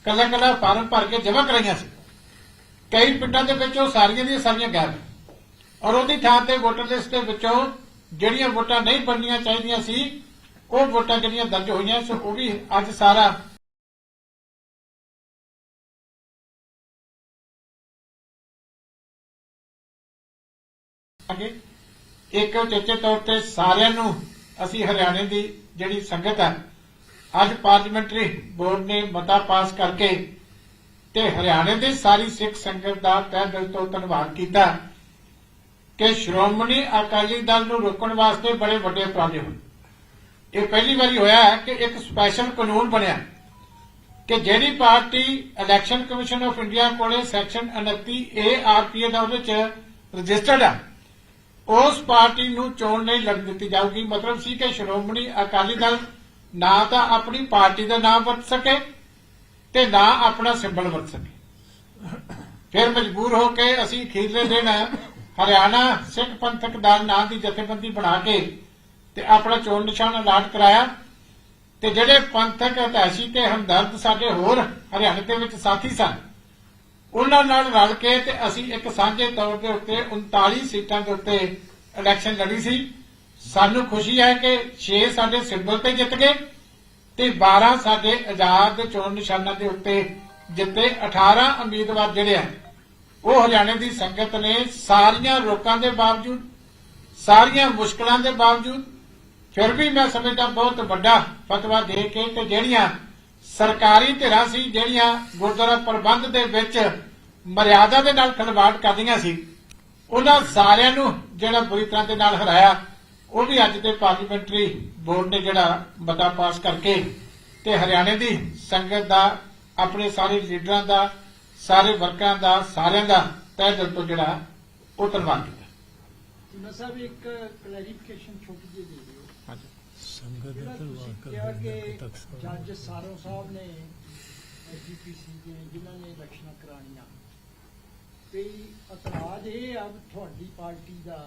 ਕੱਲਾ ਕੱਲਾ ਫਾਰਮ ਭਰ ਕੇ ਜਮ੍ਹਾਂ ਕਰਾਈਆਂ ਸੀ, ਕਈ ਪਿੰਡਾਂ ਦੇ ਵਿੱਚ ਉਹ ਸਾਰੀਆਂ ਦੀਆਂ ਸਾਰੀਆਂ ਗਾਇਬ ਔਰ ਉਹਦੀ ਥਾਂ ਤੇ ਵੋਟਰ ਲਿਸਟ ਦੇ ਵਿੱਚੋਂ ਜਿਹੜੀਆਂ ਵੋਟਾਂ ਨਹੀਂ ਬਣਨੀਆਂ ਚਾਹੀਦੀਆਂ ਸੀ, ਉਹ ਵੋਟਾਂ ਜਿਹੜੀਆਂ ਦਰਜ ਹੋਈਆਂ ਸੋ ਉਹ ਵੀ ਅੱਜ ਸਾਰਾ ਅੱਗੇ ਇੱਕ ਉਚੇਚੇ ਤੌਰ ਤੇ ਸਾਰਿਆਂ ਨੂੰ ਅਸੀਂ ਹਰਿਆਣੇ ਦੀ ਜਿਹੜੀ ਸੰਗਤ ਹੈ ਅੱਜ ਪਾਰਲੀਮੈਂਟਰੀ ਬੋਰਡ ਨੇ ਮਤਾ ਪਾਸ ਕਰਕੇ ਤੇ ਹਰਿਆਣੇ ਦੀ ਸਾਰੀ ਸਿੱਖ ਸੰਗਤ ਦਾ ਤਹਿ ਦਿਲ ਤੋਂ ਧੰਨਵਾਦ ਕੀਤਾ ਕਿ ਸ਼੍ਰੋਮਣੀ ਅਕਾਲੀ ਦਲ ਨੂੰ ਰੋਕਣ ਵਾਸਤੇ ਬੜੇ ਵੱਡੇ ਉਪਰਾਲੇ ਹੋਏ। ਇਹ ਪਹਿਲੀ ਵਾਰੀ ਹੋਇਆ ਹੈ ਕਿ ਇੱਕ ਸਪੈਸ਼ਲ ਕਾਨੂੰਨ ਬਣਿਆ ਕਿ ਜਿਹੜੀ party election commission of India ਕੋਲੇ ਸੈਕਸ਼ਨ 29 ਏ ਆਰਪੀਏ ਦਾ ਉਹਦੇ ਚ ਰਜਿਸਟਰਡ ਹੈ ਉਸ ਪਾਰਟੀ ਨੂੰ ਚੋਣ ਨਹੀਂ ਲੜਨ ਦਿੱਤੀ ਜਾਊਗੀ। ਮਤਲਬ ਸੀ ਕਿ ਸ਼੍ਰੋਮਣੀ ਅਕਾਲੀ ਦਲ ਨਾ ਤਾਂ ਆਪਣੀ ਪਾਰਟੀ ਦਾ ਨਾਮ ਵਰਤ ਸਕੇ ਤੇ ਨਾ ਆਪਣਾ ਸਿੰਬਲ ਵਰਤ ਸਕੇ। ਫਿਰ ਮਜਬੂਰ ਹੋ ਕੇ ਅਸੀਂ ਅਖੀਰਲੇ ਦਿਨ ਹਰਿਆਣਾ ਸਿੱਖ ਪੰਥਕ ਦਲ ਨਾਂ ਦੀ ਜਥੇਬੰਦੀ ਬਣਾ ਕੇ ਤੇ ਆਪਣਾ ਚੋਣ ਨਿਸ਼ਾਨ ਅਲਾਟ ਕਰਾਇਆ। ਤੇ ਜਿਹੜੇ ਪੰਥਕ ਇਤਿਹਾਸੀ ਤੇ ਹਮਦਰਦ ਸਾਡੇ ਹੋਰ ਹਰਿਆਣੇ ਦੇ ਵਿੱਚ ਸਾਥੀ ਸਨ ਉਹਨਾਂ ਨਾਲ ਰਲ ਕੇ ਤੇ ਅਸੀਂ ਇੱਕ ਸਾਂਝੇ ਤੌਰ ਦੇ ਉੱਤੇ 39 ਸੀਟਾਂ ਦੇ ਉੱਤੇ ਇਲੈਕਸ਼ਨ ਲੜੀ ਸੀ। ਸਾਨੂੰ ਖੁਸ਼ੀ ਹੈ ਕਿ 6 ਸਾਡੇ ਸਿੰਬਲ ਤੇ ਜਿੱਤ ਗਏ ਤੇ 12 ਸਾਡੇ ਆਜ਼ਾਦ ਚੋਣ ਨਿਸ਼ਾਨਾਂ ਦੇ ਉੱਤੇ ਜਿੱਤੇ। 18 ਉਮੀਦਵਾਰ ਜਿਹੜੇ ਆ, ਉਹ ਹਰਿਆਣੇ ਦੀ ਸੰਗਤ ਨੇ ਸਾਰੀਆਂ ਰੋਕਾਂ ਦੇ ਬਾਵਜੂਦ, ਸਾਰੀਆਂ ਮੁਸ਼ਕਲਾਂ ਦੇ ਬਾਵਜੂਦ, ਫਿਰ ਵੀ ਮੈਂ ਸਮਝਦਾ ਬਹੁਤ ਵੱਡਾ ਫਤਵਾ ਦੇ ਕੇ ਤੇ ਜਿਹੜੀਆਂ ਸਰਕਾਰੀ ਧਿਰਾਂ ਸੀ ਜਿਹੜੀਆਂ ਗੁਰਦੁਆਰਾ ਪ੍ਰਬੰਧ ਦੇ ਵਿੱਚ ਮਰਿਆਦਾ ਦੇ ਨਾਲ ਖਿਲਵਾੜ ਕਰਦੀਆਂ ਸੀ। ਉਹਨਾਂ ਸਾਰਿਆਂ ਨੂੰ ਜਿਹੜਾ ਬੁਰੀ ਤਰ੍ਹਾਂ ਦੇ ਨਾਲ ਹਰਾਇਆ, ਉਹ ਵੀ ਅੱਜ ਦੇ ਪਾਰਲੀਮੈਂਟਰੀ ਬੋਰਡ ਨੇ ਜਿਹੜਾ ਮਤਾ ਪਾਸ ਕਰਕੇ ਤੇ ਹਰਿਆਣੇ ਦੀ ਸੰਗਤ ਦਾ, ਆਪਣੇ ਸਾਰੇ ਲੀਡਰਾਂ ਦਾ, ਸਾਰੇ ਵਰਕਰਾਂ ਦਾ, ਸਾਰਿਆਂ ਦਾ ਤਹਿ ਦਿਲ ਤੋਂ ਜਿਹੜਾ ਉਹ ਧੰਨਵਾਦ ਕੀਤਾ। ਸਾਹਿਬ ਇੱਕ ਕਲੈਰੀਫਿਕੇਸ਼ਨ ਛੋਟੀ ਜਿਹੀ ਦੇ ਸੰਗਤ ਦਾ ਧੰਨਵਾਦ ਕਰਦੇ ਹਾਂ ਤਖਤ ਸਾਹਿਬ ਜੱਜ ਸਾਰੋ ਸਾਹਿਬ ਨੇ ਐਜੀਪੀਸੀ ਦੇ ਜਿਨ੍ਹਾਂ ਨੇ ਇਲੈਕਸ਼ਨਾਂ ਕਰਾਣੀਆਂ। ਤੇ ਅਤਰਾਜ ਇਹ ਆ ਤੁਹਾਡੀ ਪਾਰਟੀ ਦਾ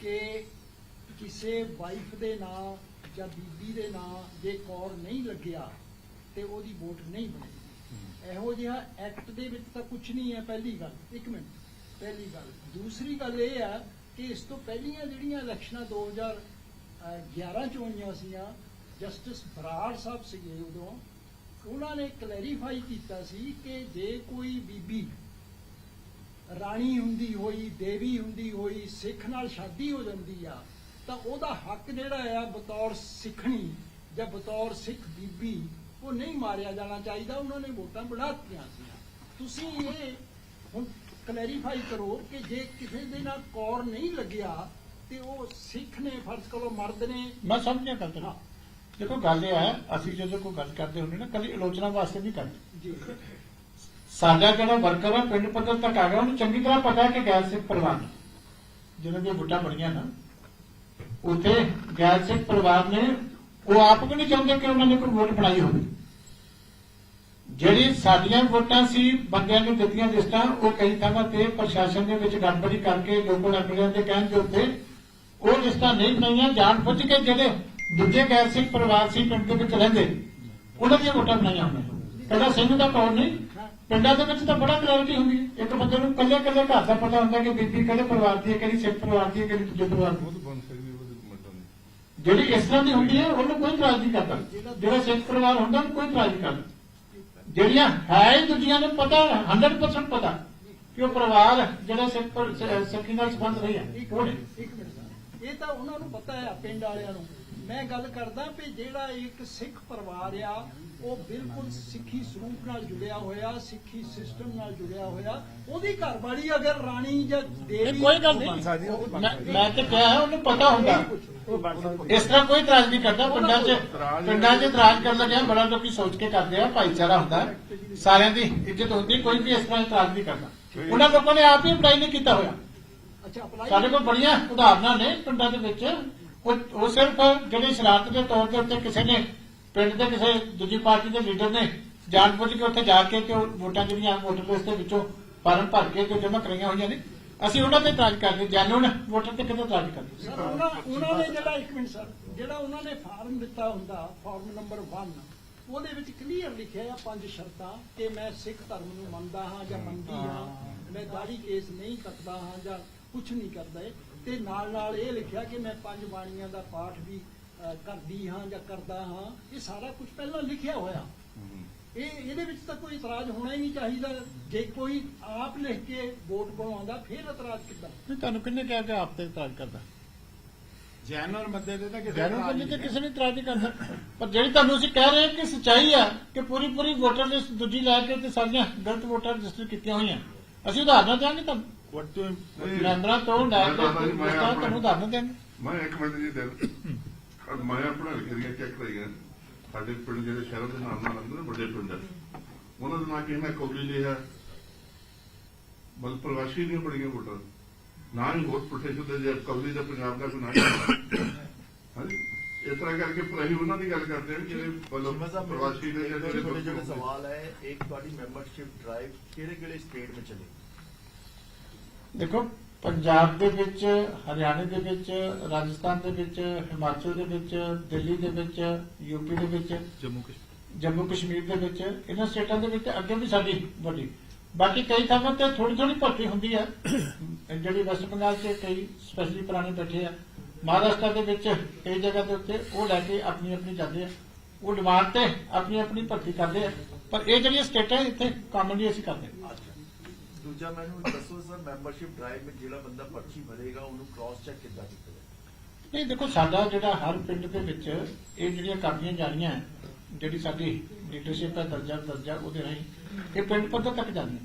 ਕਿ ਕਿਸੇ ਵਾਈਫ ਦੇ ਨਾਂ ਜਾਂ ਬੀਬੀ ਦੇ ਨਾਂ ਜੇ ਕੌਰ ਨਹੀਂ ਲੱਗਿਆ ਤੇ ਉਹਦੀ ਵੋਟ ਨਹੀਂ ਬਣੇਗੀ। ਇਹੋ ਜਿਹਾ ਐਕਟ ਦੇ ਵਿੱਚ ਤਾਂ ਕੁਝ ਨਹੀਂ ਹੈ ਪਹਿਲੀ ਗੱਲ ਇੱਕ ਮਿੰਟ ਪਹਿਲੀ ਗੱਲ। ਦੂਸਰੀ ਗੱਲ ਇਹ ਆ ਕਿ ਇਸ ਤੋਂ ਪਹਿਲੀਆਂ ਜਿਹੜੀਆਂ ਇਲੈਕਸ਼ਨਾਂ 2000 11 ਚੋਣੀਆਂ ਸੀਆਂ, ਜਸਟਿਸ ਬਰਾੜ ਸਾਹਿਬ ਸੀਗੇ ਉਦੋਂ। ਉਹਨਾਂ ਨੇ ਕਲੈਰੀਫਾਈ ਕੀਤਾ ਸੀ ਕਿ ਜੇ ਕੋਈ ਬੀਬੀ ਰਾਣੀ ਹੁੰਦੀ ਹੋਈ, ਦੇਵੀ ਹੁੰਦੀ ਹੋਈ, ਸਿੱਖ ਨਾਲ ਸ਼ਾਦੀ ਹੋ ਜਾਂਦੀ ਆ, ਤਾਂ ਉਹਦਾ ਹੱਕ ਜਿਹੜਾ ਆ ਬਤੌਰ ਸਿੱਖਣੀ ਜਾਂ ਬਤੌਰ ਸਿੱਖ ਬੀਬੀ, ਉਹ ਨਹੀਂ ਮਾਰਿਆ ਜਾਣਾ ਚਾਹੀਦਾ। ਉਹਨਾਂ ਨੇ ਵੋਟਾਂ ਬਣਾਤੀਆਂ ਸੀ ਤੁਸੀਂ ਇਹ ਹੁਣ ਕਲੈਰੀਫਾਈ ਕਰੋ ਕਿ ਜੇ ਕਿਸੇ ਦੇ ਨਾਲ ਕੌਰ ਨਹੀਂ ਲੱਗਿਆ ਤੇ ਉਹ ਸਿੱਖ ਨੇ ਫਰਜ਼ ਕਰੋ ਮਰਦ ਨੇ। ਮੈਂ ਸਮਝ ਗਿਆ ਗੱਲ ਤੇਰੀ। ਦੇਖੋ ਗੱਲ ਇਹ ਹੈ ਅਸੀਂ ਜਦੋਂ ਕੋਈ ਗੱਲ ਕਰਦੇ ਹੁੰਦੇ ਨਾ ਕਦੀ ਆਲੋਚਨਾ ਵਾਸਤੇ ਨਹੀਂ ਕਰਦੇ। ਜੀ। ਸਾਡਾ ਜਿਹੜਾ ਵਰਕਰ ਹੈ ਪਿੰਡ ਪੱਧਰ ਤੱਕ ਆ ਗਿਆ ਉਹਨੂੰ ਚੰਗੀ ਤਰ੍ਹਾਂ ਪਤਾ ਹੈ ਕਿ ਗੈਰ ਸਿੱਖ ਪਰਿਵਾਰ ਜਿਹਨਾਂ ਦੀਆਂ ਵੋਟਾਂ ਬਣੀਆਂ ਨਾ ਉੱਥੇ ਗੈਰ ਸਿੱਖ ਪਰਿਵਾਰ ਨੇ ਉਹ ਆਪ ਵੀ ਨਹੀਂ ਚਾਹੁੰਦੇ ਕਿ ਉਹਨਾਂ ਨੇ ਕੋਈ ਵੋਟ ਬਣਾਈ ਹੋਵੇ। ਜਿਹੜੀ ਸਾਡੀਆਂ ਵੋਟਾਂ ਸੀ ਬੰਦਿਆਂ ਨੂੰ ਦਿੱਤੀਆਂ ਲਿਸਟਾਂ ਉਹ ਕਈ ਥਾਵਾਂ ਤੇ ਪ੍ਰਸ਼ਾਸਨ ਦੇ ਵਿੱਚ ਗੜਬੜੀ ਕਰਕੇ ਲੋਕਾਂ ਐਮਐਲਏ ਦੇ ਕਹਿਣ ਦੇ ਉੱਤੇ ਉਹ ਲਿਸਟਾਂ ਨਹੀਂ ਬਣਾਈਆਂ ਜਾਣ ਬੁੱਝ ਕੇ ਜਿਹੜੇ ਦੂਜੇ ਗੈਰ ਸਿੱਖ ਪਰਿਵਾਰ ਸੀ ਪਿੰਡ ਦੇ ਵਿੱਚ ਰਹਿੰਦੇ ਉਹਨਾਂ ਦੀਆਂ ਵੋਟਾਂ ਬਣਾਈਆਂ ਹੋਈਆਂ ਕਦਾ ਸਿੰਘ ਦਾ ਕੌਣ ਨਹੀਂ? ਪਿੰਡਾਂ ਦੇ ਵਿੱਚ ਤਾਂ ਬੜਾ ਕਲੈਰਿਟੀ ਹੁੰਦੀ ਹੈ। ਇੱਕ ਬੰਦੇ ਨੂੰ ਕੱਲੇ ਕੱਲੇ ਘਰ ਦਾ ਪਤਾ ਹੁੰਦਾ ਕਿ ਬੀਬੀ ਕਿਹੜੇ ਪਰਿਵਾਰ ਦੀ ਹੈ ਕਿਹੜੀ ਸਿੱਖ ਪਰਿਵਾਰ ਦੀ ਹੈ ਕਿਹੜੀ ਦੂਜੇ ਪਰਿਵਾਰ ਦੀ ਜਿਹੜੀ ਇਸ ਤਰ੍ਹਾਂ ਦੀ ਹੁੰਦੀ ਹੈ ਉਹਨੂੰ ਕੋਈ ਇਤਰਾਜ਼ ਨਹੀਂ ਕਰਦਾ। ਜਿਹੜਾ ਸਿੱਖ ਪਰਿਵਾਰ ਹੁੰਦਾ ਉਹਨੂੰ ਕੋਈ ਇਤਰਾਜ਼ ਨਹੀਂ ਕਰਦਾ। ਜਿਹੜੀਆਂ ਹੈ ਦੂਜੀਆਂ ਨੂੰ ਪਤਾ 100% ਪਤਾ ਕਿ ਉਹ ਪਰਿਵਾਰ ਜਿਹੜਾ ਸਿੱਖ ਸਿੱਖੀ ਨਾਲ ਸੰਬੰਧ ਰਹੀ ਹੈ ਇੱਕ ਉਹ ਨੇ ਮਿੰਟ ਇੱਕ ਮਿੰਟ ਸਰ। ਇਹ ਤਾਂ ਉਹਨਾਂ ਨੂੰ ਪਤਾ ਹੈ ਪਿੰਡ ਵਾਲਿਆਂ ਨੂੰ। ਮੈਂ ਗੱਲ ਕਰਦਾ ਵੀ ਜਿਹੜਾ ਇੱਕ ਸਿੱਖ ਪਰਿਵਾਰ ਆ ਉਹ ਬਿਲਕੁਲ ਸਿੱਖੀ ਸਰੂਪ ਨਾਲ ਜੁੜਿਆ ਹੋਇਆ ਸਿੱਖੀ ਸਿਸਟਮ ਨਾਲ ਜੁੜਿਆ ਹੋਇਆ। ਉਹਦੀ ਘਰਵਾਲੀ ਅਗਰ ਰਾਣੀ ਜਾਂ ਦੇਵੀ ਕੋਈ ਗੱਲ ਨਹੀਂ। ਮੈਂ ਤੇ ਕਿਹਾ ਹੈ, ਉਹਨੂੰ ਪਤਾ ਹੁੰਦਾ। ਇਸ ਤਰ੍ਹਾਂ ਕੋਈ ਇਤਰਾਜ਼ ਨਹੀਂ ਕਰਦਾ ਪਿੰਡਾਂ 'ਚ ਪਿੰਡਾਂ 'ਚ ਇਤਰਾਜ਼ ਕਰਨ ਲੱਗਿਆ ਬੜਾ ਲੋਕੀ ਸੋਚ ਕੇ ਕਰਦੇ ਆ ਭਾਈਚਾਰਾ ਹੁੰਦਾ। ਸਾਰਿਆਂ ਦੀ ਇੱਜ਼ਤ ਹੁੰਦੀ ਕੋਈ ਵੀ ਇਸ ਤਰ੍ਹਾਂ ਇਤਰਾਜ਼ ਨਹੀਂ ਕਰਦਾ। ਉਹਨਾਂ ਲੋਕਾਂ ਨੇ ਆਪ ਹੀ ਅਪਲਾਈ ਨਹੀਂ ਕੀਤਾ ਹੋਇਆ। ਸਾਡੇ ਕੋਲ ਬੜੀਆਂ ਉਦਾਹਰਨਾਂ ਨੇ ਪਿੰਡਾਂ ਦੇ ਵਿੱਚ। ਉਹ ਸਿਰਫ ਜਿਹੜੇ ਸ਼ਰਾਰਤ ਦੇ ਤੌਰ ਦੇ ਉੱਤੇ ਕਿਸੇ ਨੇ ਪਿੰਡ ਦੇ ਕਿਸੇ ਦੂਜੀ ਪਾਰਟੀ ਦੇ ਲੀਡਰ ਨੇ ਜਾਣਬੁੱਝ ਕੇ ਉੱਥੇ ਜਾ ਕੇ ਤੇ ਉਹ ਵੋਟਾਂ ਜਿਹੜੀਆਂ ਵੋਟਰ ਲਿਸਟ ਦੇ ਵਿੱਚੋਂ ਫਾਰਮ ਭਰ ਕੇ ਤੇ ਜਮ੍ਹਾਂ ਕਰਾਈਆਂ ਹੋਈਆਂ ਨੇ। ਅਸੀਂ ਉਹਨਾਂ ਤੇ ਇਤਰਾਜ਼ ਕਰਦੇ ਜੈਨੂਨ ਵੋਟਰ ਤੇ ਕਿਤੇ ਨਹੀਂ ਕਰਦੇ ਉਹਨਾਂ ਨੇ ਜਿਹੜਾ ਇੱਕ ਮਿੰਟ ਸਰ ਜਿਹੜਾ ਉਹਨਾਂ ਨੇ ਫਾਰਮ ਦਿੱਤਾ ਹੁੰਦਾ ਫਾਰਮ ਨੰਬਰ 1 ਉਹਦੇ ਵਿੱਚ ਕਲੀਅਰ ਲਿਖਿਆ ਆ ਪੰਜ ਸ਼ਰਤਾਂ ਕਿ ਮੈਂ ਸਿੱਖ ਧਰਮ ਨੂੰ ਮੰਨਦਾ ਹਾਂ ਜਾਂ ਮੰਨਦੀ ਹਾਂ। ਮੈਂ ਦਾੜੀ ਕੇਸ ਨਹੀਂ ਕੱਟਦਾ ਹਾਂ ਜਾਂ ਕੁਝ ਨਹੀਂ ਕਰਦਾ ਏ। ਤੇ ਨਾਲ ਨਾਲ ਇਹ ਲਿਖਿਆ ਕਿ ਮੈਂ ਪੰਜ ਬਾਣੀਆਂ ਦਾ ਪਾਠ ਵੀ ਕਰਦੀ ਹਾਂ ਜਾਂ ਕਰਦਾ ਹਾਂ ਇਹ ਸਾਰਾ ਕੁਝ ਪਹਿਲਾਂ ਲਿਖਿਆ ਹੋਇਆ। ਇਹ ਇਹਦੇ ਵਿੱਚ ਤਾਂ ਕੋਈ ਇਤਰਾਜ਼ ਹੋਣਾ ਹੀ ਨਹੀਂ ਚਾਹੀਦਾ। ਜੇ ਕੋਈ ਆਪ ਲਿਖ ਕੇ ਵੋਟ ਬਣਵਾਉਂਦਾ ਫਿਰ ਇਤਰਾਜ਼ ਕਿੱਦਾਂ? ਨਹੀਂ ਤੁਹਾਨੂੰ ਕਿੰਨੇ ਕਿਹਾ ਕਿ ਆਪ ਤੇ ਇਤਰਾਜ਼ ਕਰਦਾ? ਜੈਨ ਔਰ ਮੱਦੇ ਦੇ ਤਾਂ ਕਿਸੇ ਬੰਦੇ ਤੇ ਨਹੀਂ ਕਿਸੇ ਨੇ ਇਤਰਾਜ਼ ਨਹੀਂ ਕਰਦਾ। ਪਰ ਜਿਹੜੀ ਤੁਹਾਨੂੰ ਅਸੀਂ ਕਹਿ ਰਹੇ ਹਾਂ ਕਿ ਸੱਚਾਈ ਆ ਕਿ ਪੂਰੀ ਪੂਰੀ ਵੋਟਰ ਲਿਸਟ ਦੂਜੀ ਲੈ ਕੇ ਤੇ ਸਾਰੀਆਂ ਗਲਤ ਵੋਟਰ ਰਜਿਸਟਰ ਕੀਤੀਆਂ ਹੋਈਆਂ। ਅਸੀਂ ਉਦਾਹਰਨਾਂ ਦਿਆਂਗੇ ਤੁਹਾਨੂੰ। you- ਨਹੀਂ, ਮੈਂਬਰਾਂ ਤੋਂ ਆਪਣਾ- ਤੁਹਾਨੂੰ ਉਦਾਹਰਨ ਦਿਆਂਗੇ। ਮੈਂ ਇੱਕ ਮਿੰਟ ਜੀ ਦੇ ਮੈਂ ਆਪਣਾ ਲਿਖੀਆਂ ਚੈੱਕ ਕਰੀਆਂ ਸਾਡੇ ਪਿੰਡ ਜਿਹੜੇ ਸ਼ਹਿਰਾਂ ਦੇ ਨਾਮ ਨਾਲ ਆਉਂਦੇ ਨੇ ਵੱਡੇ ਪਿੰਡ। ਉਹਨਾਂ ਦਾ ਨਾਂ ਕਿਸੇ ਨੇ ਕੌਲੀ ਲਿਆ ਬਲ ਪ੍ਰਵਾਸੀ ਨਹੀਂ ਬੜੀਆਂ ਵੋਟਾਂ। ਨਾ ਹੀ ਹੋਰ ਪੁੱਠੇ ਸੁਦੇ ਜੇ ਕੌਲੀ ਦਾ ਪੰਜਾਬ ਦਾ ਕੋਈ ਨਾਂ ਹਾਂਜੀ। ਇਸ ਤਰ੍ਹਾਂ ਕਰਕੇ ਪਰ ਅਸੀਂ ਉਹਨਾਂ ਦੀ ਗੱਲ ਕਰਦੇ ਹਾਂ ਜਿਹੜੇ ਮਤਲਬ ਪ੍ਰਵਾਸੀ ਨੇ ਜਾਂ ਜਿਹੜੇ ਛੋਟੇ ਜਿਹੜੇ ਛੋਟੇ ਸਵਾਲ ਹੈ ਇੱਕ ਤੁਹਾਡੀ ਮੈਂਬਰਸ਼ਿਪ ਡਰਾਈਵ ਕਿਹੜੇ ਕਿਹੜੇ ਸਟੇਟ ਵਿੱਚ ਚਲੀ? ਦੇਖੋ ਪੰਜਾਬ ਦੇ ਵਿੱਚ ਹਰਿਆਣੇ ਦੇ ਵਿੱਚ ਰਾਜਸਥਾਨ ਦੇ ਵਿੱਚ ਹਿਮਾਚਲ ਦੇ ਵਿੱਚ ਦਿੱਲੀ ਦੇ ਵਿੱਚ ਯੂਪੀ ਦੇ ਵਿੱਚ ਜੰਮੂ ਕਸ਼ਮੀਰ। ਜੰਮੂ ਕਸ਼ਮੀਰ ਦੇ ਵਿੱਚ ਇਹਨਾਂ ਸਟੇਟਾਂ ਦੇ ਵਿੱਚ ਅੱਗੇ ਵੀ ਸਾਡੀ ਵੱਡੀ। ਬਾਕੀ ਕਈ ਥਾਵਾਂ ਤੇ ਥੋੜੀ ਥੋੜੀ ਭਰਤੀ ਹੁੰਦੀ ਹੈ ਜਿਹੜੀ ਵੈਸਟ ਬੰਗਾਲ 'ਚ ਕਈ ਸਪੈਸ਼ਲੀ ਪੁਰਾਣੇ ਬੈਠੇ ਆ। ਮਹਾਰਾਸ਼ਟਰ ਦੇ ਵਿੱਚ ਕਈ ਜਗ੍ਹਾ ਦੇ ਉੱਤੇ ਉਹ ਲੈ ਕੇ ਆਪਣੀ ਆਪਣੀ ਜਾਂਦੇ ਆ। ਉਹ ਡਿਮਾਂਡ ਤੇ ਆਪਣੀ ਆਪਣੀ ਭਰਤੀ ਕਰਦੇ ਆ। ਪਰ ਇਹ ਜਿਹੜੀਆਂ ਸਟੇਟਾਂ ਇੱਥੇ ਕਾਮਨਲੀ ਅਸੀਂ ਕਰਦੇ। ਹਾਂ ਦੂਜਾ ਮੈਨੂੰ ਦੱਸੋ ਸਰ ਮੈਂਬਰਸ਼ਿਪ ਡਰਾਈਵ ਵਿੱਚ ਜਿਹੜਾ ਬੰਦਾ ਪਰਚੀ ਭਰੇਗਾ ਉਹਨੂੰ ਕ੍ਰਾਸ ਚੈੱਕ ਕਿੱਦਾਂ ਕੀਤਾ ਜਾਏ? ਨਹੀਂ ਦੇਖੋ ਸਾਡਾ ਜਿਹੜਾ ਹਰ ਪਿੰਡ ਦੇ ਵਿੱਚ ਇਹ ਜਿਹੜੀਆਂ ਕਾਪੀਆਂ ਜਾਣੀਆਂ ਹੈ, ਜਿਹੜੀ ਸਾਡੀ ਲੀਡਰਸ਼ਿਪ ਹੈ ਦਰਜਾ ਦਰਜਾ ਉਹਦੇ ਰਾਹੀਂ ਇਹ ਪਿੰਡ ਪੱਧਰ ਤੱਕ ਜਾਂਦੀ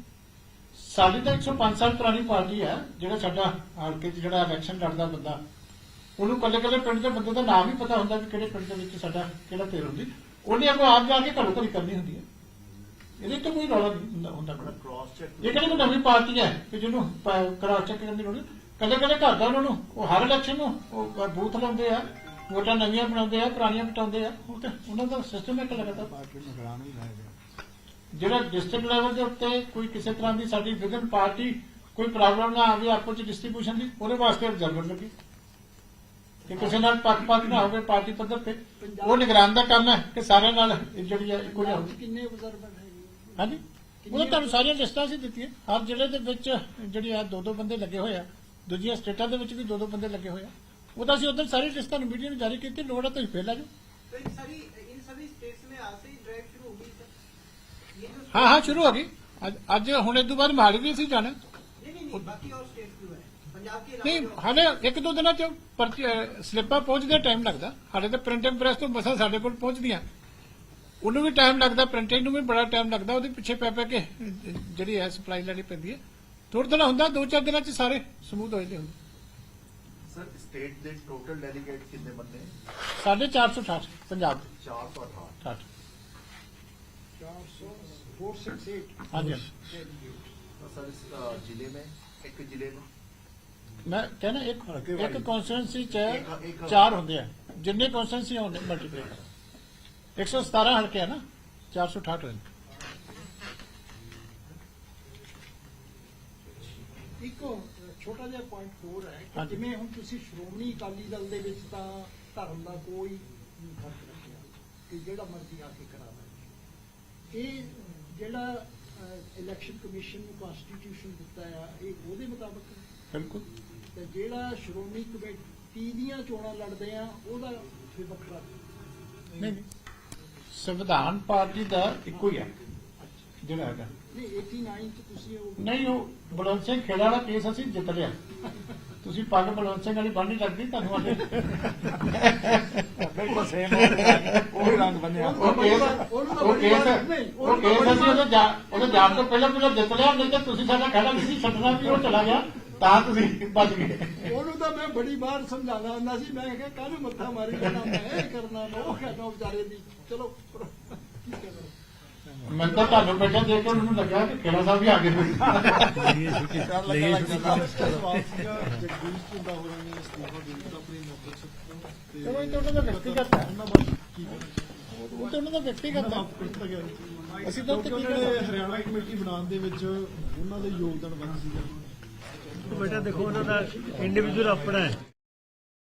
ਸਾਡੀ ਤਾਂ 105 ਸਾਲ ਪੁਰਾਣੀ ਪਾਰਟੀ ਹੈ ਜਿਹੜਾ ਸਾਡਾ ਹਲਕੇ 'ਚ ਜਿਹੜਾ ਇਲੈਕਸ਼ਨ ਲੜਦਾ ਬੰਦਾ ਉਹਨੂੰ ਕੱਲੇ ਕੱਲੇ ਪਿੰਡ ਦੇ ਬੰਦੇ ਦਾ ਨਾਮ ਹੀ ਪਤਾ ਹੁੰਦਾ ਕਿ ਕਿਹੜੇ ਪਿੰਡ ਦੇ ਵਿੱਚ ਸਾਡਾ ਕਿਹੜਾ ਤੇਰ ਹੁੰਦੀ। ਉਹਨੇ ਅੱਗੋਂ ਆਪ ਜਾ ਕੇ ਘਰੋਂ ਘਰੀ ਕਰਨੀ ਹੁੰਦੀ ਹੈ। ਇਹਦੇ ਤੇ ਕੋਈ ਰੌਲਾ ਨਹੀਂ ਹੁੰਦਾ- ਹੁੰਦਾ ਬੜਾ। ਕ੍ਰਾਸ ਚੈੱਕ ਇਹ ਕਿਹੜੀ ਕੋਈ ਨਵੀਂ ਪਾਰਟੀ ਹੈ ਕਿ ਜਿਹਨੂੰ ਕਰਾ ਚੈੱਕ ਕਰਨ ਦੀ ਲੋੜ ਕਦੇ ਕਦੇ ਘਰ ਦਾ ਉਹਨਾਂ ਨੂੰ ਉਹ ਹਰ ਇਲੈਕਸ਼ਨ ਨੂੰ ਉਹ ਬੂਥ ਲਾਉਂਦੇ ਆ ਵੋਟਾਂ ਨਵੀਆਂ ਬਣਾਉਂਦੇ ਆ ਪੁਰਾਣੀਆਂ ਪਟਾਉਂਦੇ ਆ ਉਹ ਤੇ ਉਹਨਾਂ ਦਾ ਸਿਸਟਮ ਇੱਕ ਲਗਾਤਾਰ ਪਾਰਟੀ ਨੂੰ ਗਰਾਨ ਵੀ ਲਾਇਆ ਜਿਹੜਾ ਡਿਸਟ੍ਰਿਕਟ ਲੈਵਲ ਦੇ ਉੱਤੇ ਕੋਈ ਕਿਸੇ ਤਰ੍ਹਾਂ ਦੀ ਸਾਡੀ ਵਿਗਨ ਪਾਰਟੀ ਕੋਈ ਪ੍ਰੋਬਲਮ ਨਾ ਆਵੇ ਆਪੋ ਚ ਡਿਸਟ੍ਰੀਬਿਊਸ਼ਨ ਦੀ ਉਹਦੇ ਵਾਸਤੇ ਅਬਜ਼ਰਵਰ ਲੱਗੀ। ਕਿ ਕਿਸੇ ਨਾਲ ਪੱਖਪਾਤ ਨਾ ਹੋਵੇ ਪਾਰਟੀ ਪੱਧਰ ਤੇ। ਉਹ ਨਿਗਰਾਨ ਦਾ ਕੰਮ ਹੈ ਕਿ ਸਾਰਿਆਂ ਨਾਲ ਜਿਹੜੀ ਹੈ ਇੱਕੋ ਜਿਹਾ ਹੋਵੇ। ਕਿੰਨੇ ਅਬਜ਼ਰਵਰ ਹੈ ਹਾਂਜੀ? ਉਹ ਤੁਹਾਨੂੰ ਸਾਰੀਆਂ ਲਿਸਟਾਂ ਸੀ ਦਿੱਤੀਆਂ। ਹਰ ਜ਼ਿਲ੍ਹੇ ਦੇ ਵਿੱਚ ਜਿਹੜੇ ਆ ਦੋ ਦੋ ਬੰਦੇ ਲੱਗੇ ਹੋਏ ਆ। ਦੂਜੀਆਂ ਸਟੇਟਾਂ ਦੇ ਵਿੱਚ ਵੀ ਦੋ ਦੋ ਬੰਦੇ ਲੱਗੇ ਹੋਏ ਆ। ਉਹ ਤਾਂ ਅਸੀਂ ਉਧਰ ਸਾਰੀ ਲਿਸਟਾਂ ਨੂੰ ਮੀਡੀਆ ਨੂੰ ਜਾਰੀ ਕੀਤੀ ਲੋੜ ਆ ਤੁਸੀਂ ਫੇਲਾ ਜੋ ਹਾਂ ਹਾਂ ਸ਼ੁਰੂ ਹੋ ਗਈ। ਅੱਜ ਹੁਣ ਇਸ ਤੋਂ ਬਾਅਦ ਮਹਾਲੀ ਵੀ ਅਸੀਂ ਜਾਣਾ। ਨਹੀਂ ਨਹੀਂ ਬਾਕੀ ਹੋਰ ਸਟੇਟ ਵੀ ਨਹੀਂ ਹਾਲੇ ਇੱਕ ਦੋ ਦਿਨਾਂ ਚ ਸਲਿੱਪਾਂ ਪਹੁੰਚਦੇ ਟਾਈਮ ਲੱਗਦਾ। ਹਾਲੇ ਤਾਂ ਪ੍ਰਿੰਟਿੰਗ ਪ੍ਰੈਸ ਤੋਂ ਮਸਾ ਸਾਡੇ ਕੋਲ ਪਹੁੰਚਦੀਆਂ। ਉਹਨੂੰ ਵੀ ਟਾਈਮ ਲੱਗਦਾ ਪ੍ਰਿੰਟਿੰਗ ਨੂੰ ਵੀ ਬੜਾ ਟਾਈਮ ਲੱਗਦਾ ਉਹਦੇ ਪਿੱਛੇ ਪੈ ਪੈ ਕੇ ਜਿਹੜੀ ਹੈ ਸਪਲਾਈ ਲੈਣੀ ਪੈਂਦੀ ਹੈ। ਥੋੜਾ ਥੋੜਾ ਹੁੰਦਾ ਦੋ ਚਾਰ ਦਿਨਾਂ ਚ ਸਾਰੇ ਸਮੂਥ ਹੋ ਜਾਂਦੇ ਹੁੰਦੇ। ਸਰ ਸਟੇਟ ਦੇ ਟੋਟਲ ਡੈਲੀਗੇਟ ਕਿੰਨੇ ਬੰਦੇ? ਸਾਡੇ 468 ਪੰਜਾਬ ਦੇ। 468 468 ਹਾਂਜੀ। ਸਰ ਜ਼ਿਲ੍ਹੇ ਮੇ? ਇੱਕ ਜ਼ਿਲ੍ਹੇ ਮੇ? ਮੈਂ ਕਹਿੰਦਾ ਇੱਕ ਇੱਕ ਕਨਸਟੀਟੈਂਸੀ ਚ ਚਾਰ ਹੁੰਦੇ ਆ। ਜਿੰਨੇ ਕਨਸਟੀਟੈਂਸੀ ਹੁੰਦੇ ਮਲਟੀਪਲਾਈ 117 ਹਲਕੇ ਆ ਨਾ 468 ਹੋਏ ਨੇ। ਇੱਕ ਛੋਟਾ ਜਿਹਾ ਪੁਆਇੰਟ ਹੋਰ ਹੈ ਕਿ। ਜਿਵੇਂ ਹੁਣ ਤੁਸੀਂ ਸ਼੍ਰੋਮਣੀ ਅਕਾਲੀ ਦਲ ਦੇ ਵਿੱਚ ਤਾਂ ਧਰਮ ਦਾ ਕੋਈ ਨਹੀਂ ਫ਼ਰਕ ਰੱਖਿਆ। ਕਿ ਜਿਹੜਾ ਮਰਜ਼ੀ ਆ ਕੇ ਕਰਾ ਦੇ ਇਹ ਜਿਹੜਾ ਇਲੈਕਸ਼ਨ ਕਮਿਸ਼ਨ ਨੂੰ ਕਨਸਟੀਟਿਊਸ਼ਨ ਦਿੱਤਾ ਆ ਇਹ ਉਹਦੇ ਮੁਤਾਬਕ। ਬਿਲਕੁਲ। ਤੇ ਜਿਹੜਾ ਸ਼੍ਰੋਮਣੀ ਕਮੇਟੀ ਦੀਆਂ ਚੋਣਾਂ ਲੜਦੇ ਆ ਉਹਦਾ ਫਿਰ ਵੱਖਰਾ ਨਹੀਂ ਨਹੀਂ। ਸੰਵਿਧਾਨ ਪਾਰਟੀ ਦਾ ਇੱਕੋ ਹੀ ਹੈ ਜਿਹੜਾ ਹੈਗਾ। ਨਹੀਂ 89 ਚ ਤੁਸੀਂ ਉਹ ਨਹੀਂ ਉਹ ਬਲਵੰਤ ਸਿੰਘ ਖੇੜਾ ਵਾਲਾ ਕੇਸ ਅਸੀਂ ਜਿੱਤ ਲਿਆ। ਤੁਸੀਂ ਪੱਗ ਬਲਵੰਤ ਸਿੰਘ ਵਾਲੀ ਬੰਨ੍ਹੀ ਲੱਗਦੀ ਤੁਹਾਨੂੰ ਆਡੇ ਬਿਲਕੁਲ ਸੇਮ ਉਹ ਰੰਗ ਬੰਨਿਆ ਉਹ ਕੇਸ ਉਹ ਕੇਸ ਉਹ ਕੇਸ ਅਸੀਂ ਉਹਦੇ ਜਾ ਉਹਦੇ ਜਾਣ ਤੋਂ ਪਹਿਲਾਂ ਪਹਿਲਾਂ ਜਿੱਤ ਲਿਆ ਨਹੀਂ ਤਾਂ ਤੁਸੀਂ ਸਾਡਾ ਖੜਾ ਨਹੀਂ ਸੀ ਛੱਡਣਾ ਵੀ ਉਹ ਚਲਾ ਗਿਆ। ਤਾਂ ਤੁਸੀਂ ਬਚ ਗਏ। ਉਹਨੂੰ ਤਾਂ ਮੈਂ ਬੜੀ ਵਾਰ ਸਮਝਾਉਂਦਾ ਹੁੰਦਾ ਸੀ। ਮੈਂ ਕਿਹਾ ਕਾਹਨੂੰ ਮੱਥਾ ਮਾਰੀ ਜਾਣਾ ਮੈਂ ਇਹ ਕਰਨਾ ਮੈਂ ਉਹ ਕਰਨਾ ਵਿਚਾਰੇ ਦੀ। ਚਲੋ ਕੀ ਕਰਨਾ? ਮੈਂ ਤਾਂ ਤੁਹਾਨੂੰ ਬੈਠਾ ਦੇਖ ਕੇ ਮੈਨੂੰ ਲੱਗਾ ਕਿ ਖੇੜਾ ਸਾਹਿਬ ਵੀ ਆ ਗਏ। ਚਲੋ ਇਹ ਤਾਂ ਉਹਨਾਂ ਦਾ ਵਿਅਕਤੀਗਤ ਹੈ। ਉਹ ਤਾਂ ਉਹਨਾਂ ਦਾ ਵਿਅਕਤੀਗਤ ਹੈ। ਅਸੀਂ ਤਾਂ? ਹਰਿਆਣਾ ਕਮੇਟੀ ਬਣਾਉਣ ਦੇ ਵਿੱਚ ਉਹਨਾਂ ਦਾ ਯੋਗਦਾਨ ਵੱਧ ਸੀਗਾ। ਬੇਟਾ ਦੇਖੋ ਉਹਨਾਂ ਦਾ ਇੰਡੀਵਿਜੂਅਲ ਆਪਣਾ ਹੈ।